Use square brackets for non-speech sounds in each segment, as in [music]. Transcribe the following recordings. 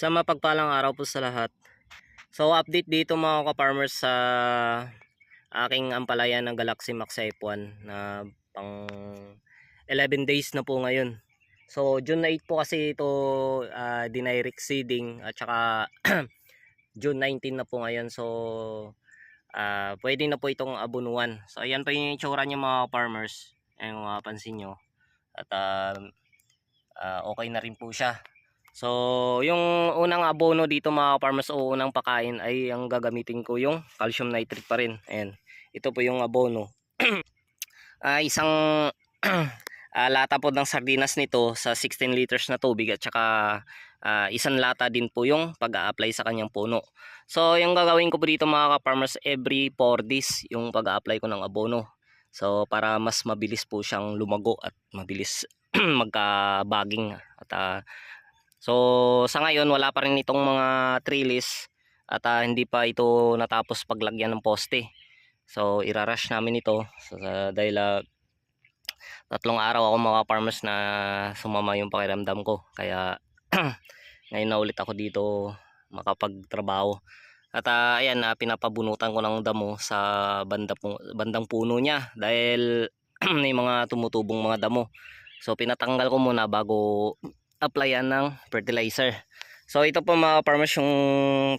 Sa mapagpalang araw po sa lahat. So update dito mga ka-farmers sa aking ampalaya ng Galaxy Max F1 na pang 11 days na po ngayon. So June 8 po kasi ito uh, dinirect seeding at saka [clears throat] June 19 na po ngayon. So ah pwede na po itong abunuan. So ayan pa yung itsura niya mga farmers. Ayan kung mapapansin nyo. At ah, ah, okay na rin po siya. So, yung unang abono dito mga farmers o unang pakain ay ang gagamitin ko yung calcium nitrate pa rin. Ayan. Ito po yung abono. [clears throat] Ah, isang [clears throat] ah, lata po ng sardinas nito sa 16 liters na tubig at saka ah, isang lata din po yung pag-a-apply sa kanyang puno. So, yung gagawin ko po dito mga farmers every 4 days yung pag-a-apply ko ng abono. So, para mas mabilis po siyang lumago at mabilis [clears throat] magka-baging at ah, So sa ngayon wala pa rin itong mga trellis at ah, hindi pa ito natapos paglagyan ng poste. So irarush namin ito so, sa- dahil ah, tatlong araw ako mga farmers na sumama yung pakiramdam ko. Kaya [clears throat] ngayon na ulit ako dito makapagtrabaho. At ah, ayan, ah, pinapabunutan ko ng damo sa banda, bandang puno niya dahil [clears throat] may mga tumutubong mga damo. So pinatanggal ko muna bago applyan ng fertilizer. So ito po mga farmers yung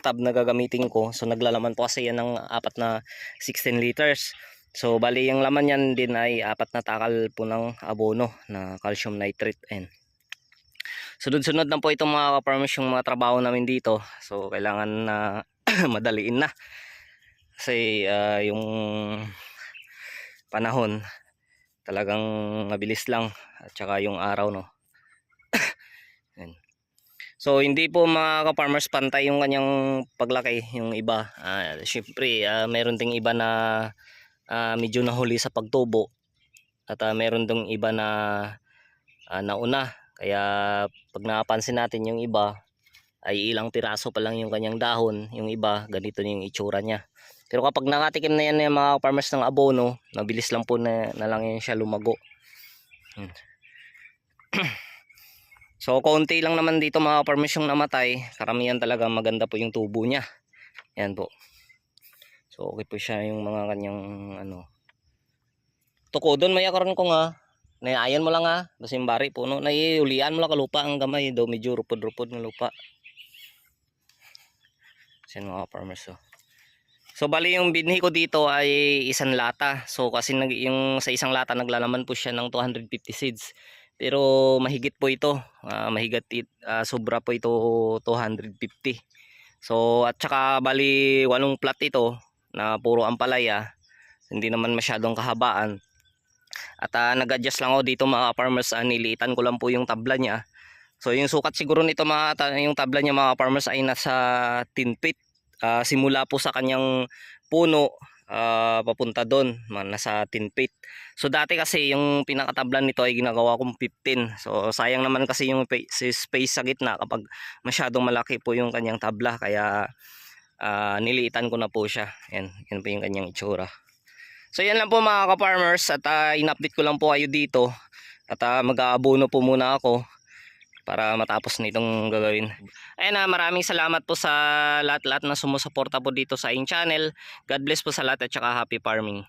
tub na gagamitin ko. So naglalaman po kasi yan ng apat na 16 liters. So bali yung laman yan din ay apat na takal po ng abono na calcium nitrate. Ayan. Sunod-sunod na po itong mga farmers yung mga trabaho namin dito. So kailangan na [coughs] madaliin na. Kasi ah, yung panahon talagang mabilis lang at saka yung araw no So hindi po mga ka-farmers pantay yung kanyang paglaki yung iba. Ah, syempre ah, meron ding iba na ah, medyo nahuli sa pagtubo at ah, meron ding iba na ah, nauna. Kaya pag napansin natin yung iba ay ilang piraso pa lang yung kanyang dahon, yung iba ganito na yung itsura niya. Pero kapag nakatikim na yan ng mga farmers ng abono, mabilis lang po na, na lang yan siya lumago. Hmm. So, konti lang naman dito mga farmers yung namatay. Karamihan talaga maganda po yung tubo niya. Yan po. So, okay po siya yung mga kanyang ano. Tuko doon may akaron ko nga. Naiayan mo lang ha. Basta yung bari po. No? Naiulian mo lang kalupa ang gamay. Do medyo rupod-rupod ng lupa. Yan mga farmers. Oh. So, bali yung binhi ko dito ay isang lata. So, kasi nag, yung sa isang lata naglalaman po siya ng 250 seeds. Pero mahigit po ito. Ah, mahigit it, ah, sobra po ito 250. So at saka bali walong plat ito na puro ampalaya. Hindi naman masyadong kahabaan. At ah, nag-adjust lang ako dito mga farmers. Ah, niliitan ko lang po yung tabla niya. So yung sukat siguro nito mga yung tabla niya mga farmers ay nasa 10 feet. Ah, simula po sa kanyang puno ah, papunta doon, nasa 10 feet. So dati kasi yung pinakatablan nito ay ginagawa kong 15. So sayang naman kasi yung space sa gitna kapag masyadong malaki po yung kanyang tabla kaya ah, niliitan ko na po siya. Yan, yan po yung kanyang itsura. So yan lang po mga ka-farmers at ah, in-update ko lang po kayo dito. At ah, mag-aabono po muna ako para matapos na itong gagawin. Ayun na, maraming salamat po sa lahat-lahat na sumusuporta po dito sa aking channel. God bless po sa lahat at saka happy farming.